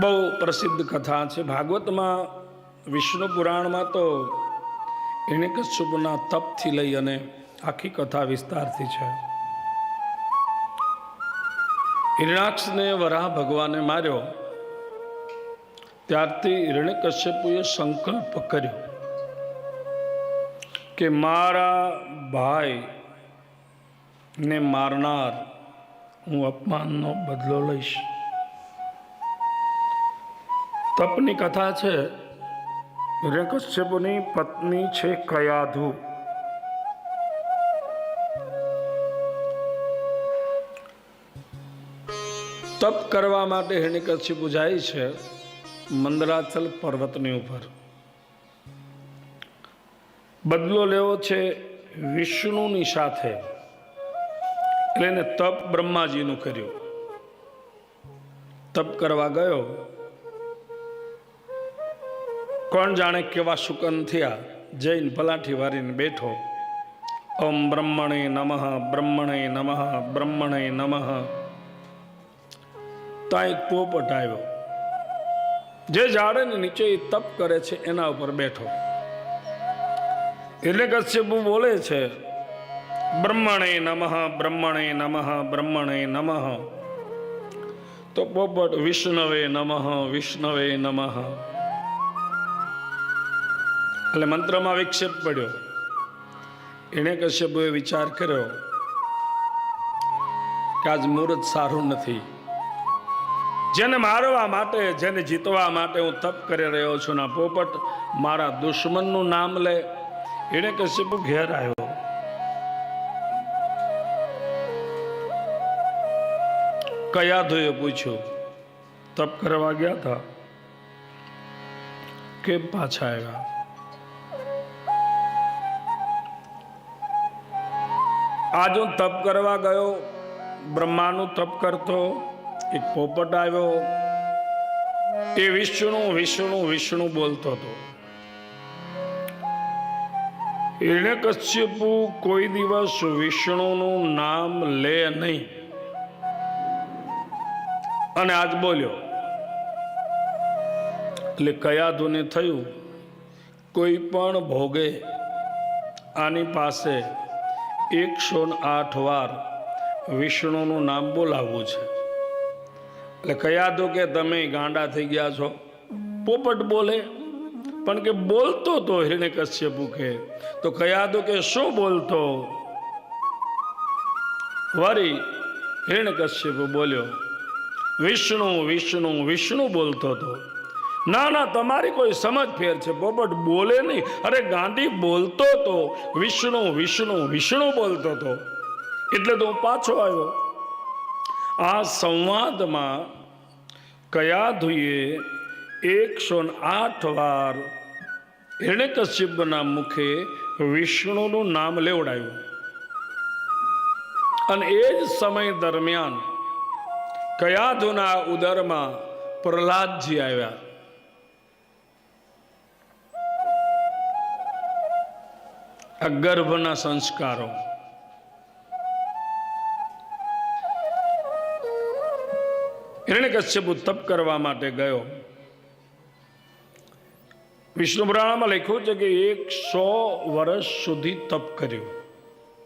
બહુ પ્રસિદ્ધ કથા છે. ભાગવતમાં વિષ્ણુ પુરાણમાં તો એણે કશ્યપના તપથી લઈ અને આખી કથા વિસ્તારથી છે. હિરણાક્ષને વરાહ ભગવાને માર્યો. ત્યારથી હિરણ્યકશ્યપુએ સંકલ્પ કર્યો કે મારા ભાઈ ને મારનાર હું અપમાનનો બદલો લઈશ. તપની કથા છે. હિરણ્યકશ્યપુની પત્ની છે કયાધુ. તપ કરવા માટે હિરણ્યકશ્યપુ જાય છે મંદરાચલ પર્વતની ઉપર. બદલો લેવો છે વિષ્ણુની સાથે. એટલે એને તપ બ્રહ્માજીનું કર્યું. તપ કરવા ગયો. કોણ જાણે કેવા શુકન થયા? જૈન પલાઠી વારીને બેઠો. ઓમ બ્રહ્મણે નમઃ બ્રહ્મણે નમઃ બ્રહ્મણે નમઃ. ત્યાં એક પોપટ આવ્યો. જે જાડે ને નીચે તપ કરે છે, એના ઉપર બેઠો. એટલે કશ્યપ બોલે છે, બ્રહ્મણે નમઃ બ્રહ્મણે નમઃ બ્રહ્મણે નમઃ. તો પોપટ, વિષ્ણવે નમઃ વિષ્ણવે નમઃ. એટલે મંત્રમાં વિક્ષેપ પડ્યો. એણે કશ્યપુએ વિચાર કર્યો કે આજ મુહૂર્ત સારું નથી. જેને મારવા માટે, જેને જીતવા માટે હું તપ કરી રહ્યો છું ના પોપટ, મારા દુશ્મનનું નામ લે. એણે કશ્યપુ ઘેર આવ્યો. કયા ધોયે પૂછ્યું. તપ કરવા ગયા હતા. કેમ પાછા આવ્યા. આજ હું તપ કરવા ગયો, બ્રહ્માનું તપ કરતો, એક પોપટ આવ્યો. એ વિષ્ણુ વિષ્ણુ વિષ્ણુ બોલતો હતો. એને કશ્યપુ કોઈ દિવસ વિષ્ણુનું નામ લે નહીં. અને આજ બોલ્યો, એટલે કયા ધુને થયું? કોઈ પણ ભોગે આની પાસે એકસો આઠ વાર વિષ્ણુનું નામ બોલાવવું છે. એટલે કયા તો કે તમે ગાંડા થઈ ગયા છો. પોપટ બોલે, પણ કે બોલતો તો હિરણ્ય કશ્યપુ કે. તો કયા તો કે શું બોલતો? વરી હિરણ્ય કશ્યપુ બોલ્યો, વિષ્ણુ વિષ્ણુ વિષ્ણુ બોલતો હતો ના ના, તમારી કોઈ સમજ ફેર છે બોબટ બોલે નહીં. અરે, ગાંધી બોલતો તો, વિષ્ણુ વિષ્ણુ વિષ્ણુ બોલતો હતો એટલે તો હું પાછો આવ્યો. આ સંવાદમાં કયા ધુએ એકસો આઠ વાર હિરણ્યકશ્યપના મુખે વિષ્ણુનું નામ લેવડાયું અને એ જ સમય દરમિયાન કયાધુના ઉદરમાં પ્રહલાદજી આવ્યા. ગર્ભના સંસ્કારો. હિરણ્યકશ્યપુ તપ કરવા માટે ગયો. વિષ્ણુ પુરાણમાં લખ્યું છે કે એકસો વર્ષ સુધી તપ કર્યું.